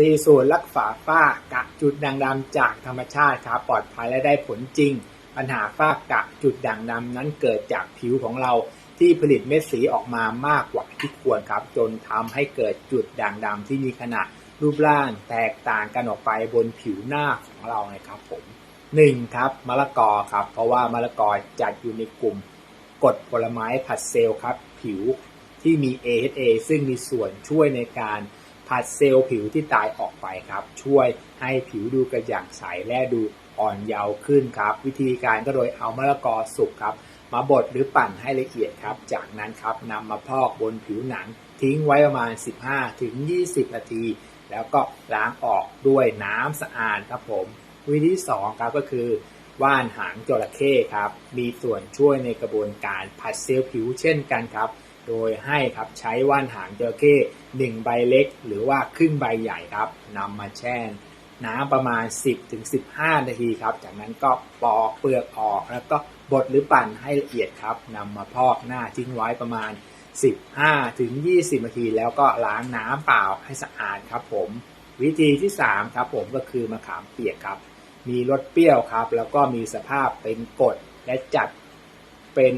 สีส่วนรักษาฝ้ากะจุดด่างดำจากธรรมชาติครับปลอดภัยและได้ผลจริง ปัญหาฝ้ากะจุดด่างดำนั้นเกิดจากผิวของเราที่ผลิตเม็ดสีออกมามากกว่าที่ควรครับ จนทำให้เกิดจุดด่างดำที่มีขนาดรูปร่างแตกต่างกันออกไปบนผิวหน้าของเรานะครับผมหนึ่งครับมะละกอครับ เพราะว่ามะละกอจัดอยู่ในกลุ่มกรดผลไม้ผัดเซลล์ครับ ผิวที่มี AHA ซึ่งมีส่วนช่วยในการ ผัดเซลล์ผิวที่ตายออกไปครับ ช่วยให้ผิวดูกระจ่างใสและดูอ่อนเยาว์ขึ้นครับ วิธีการก็โดยเอามะละกอสุกครับ มาบดหรือปั่นให้ละเอียดครับ จากนั้นครับนำมาพอกบนผิวหนัง ทิ้งไว้ประมาณ 15-20 นาที แล้วก็ล้างออกด้วยน้ำสะอาดครับผม วิธีที่สองครับก็คือว่านหางจระเข้ครับ มีส่วนช่วยในกระบวนการผัดเซลล์ผิวเช่นกันครับ โดยให้ครับใช้ว่านหางจระเข้หนึ่งใบเล็ก หรือว่าครึ่งใบใหญ่ครับนำมาแช่น้ำประมาณ 10-15ถึง15 นาทีครับ จากนั้นก็ปอกเปลือกออกแล้วก็บดหรือปั่นให้ละเอียดครับนำมาพอกหน้าทิ้งไว้ประมาณ 15ถึง20 นาที แล้วก็ล้างน้ำเปล่าให้สะอาดครับผม วิธีที่ 3 ครับผมก็คือมะขามเปียกครับ มีรสเปรี้ยวครับ แล้วก็มีสภาพเป็นกรดและจัด เป็น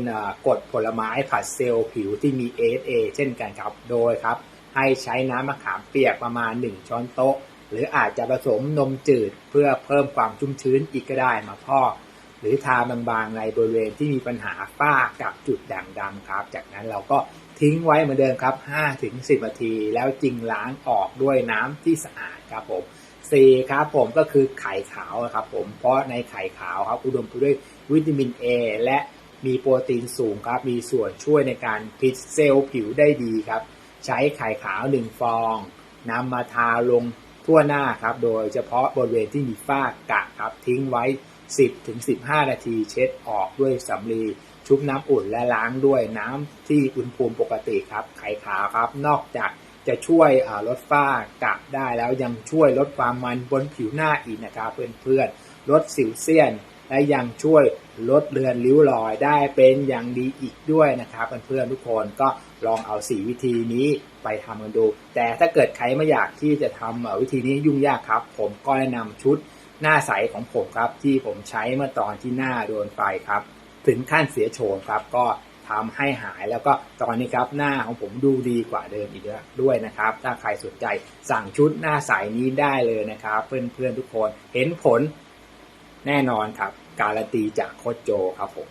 กรดผลไม้ผัดเซลล์ผิวที่มี AHA เช่นกันครับ โดยครับ ให้ใช้น้ำมะขามเปียกประมาณ 1 ช้อนโต๊ะ หรืออาจจะผสมนมจืดเพื่อเพิ่มความชุ่มชื้นอีกก็ได้มาพอกหรือทาบางๆในบริเวณที่มีปัญหาฝ้ากับจุดด่างดำครับ จากนั้นเราก็ทิ้งไว้เหมือนเดิมครับ 5-10 นาที แล้วจึงล้างออกด้วยน้ำที่สะอาดครับผม 4 ครับผมก็คือไข่ขาวครับผม เพราะในไข่ขาวครับอุดมไปด้วยวิตามิน A และ มีโปรตีนสูงครับ มีส่วนช่วยในการพิษเซลล์ผิวได้ดีครับ ใช้ไข่ขาว1ฟองนำมาทาลงทั่วหน้าครับ โดยเฉพาะบริเวณที่มีฝ้ากระครับ ทิ้งไว้ 10-15 นาทีเช็ดออกด้วยสำลีชุบน้ำอุ่นและล้างด้วยน้ำที่อุณหภูมิปกติครับ ไข่ขาวครับ นอกจากจะช่วยลดฝ้ากระได้แล้วยังช่วยลดความมันบนผิวหน้าอีกนะครับเพื่อนๆลดสิวเซียน และยังช่วยลดเลือนริ้วรอยได้เป็นอย่างดีอีกด้วยนะครับเพื่อนๆทุกคนก็ลองเอา4วิธีนี้ไปทำกันดู แต่ถ้าเกิดใครไม่อยากที่จะทำวิธีนี้ยุ่งยากครับ ผมก็แนะนำชุดหน้าใสของผมครับ ที่ผมใช้เมื่อตอนที่หน้าโดนไฟครับ ถึงขั้นเสียโฉมครับ ก็ทำให้หายแล้วก็ตอนนี้ครับหน้าของผมดูดีกว่าเดิมอีกด้วยนะครับ ถ้าใครสนใจสั่งชุดหน้าใสนี้ได้เลยนะครับ เพื่อนๆทุกคนเห็นผล แน่นอนครับ การันตีจากโคชโจครับผม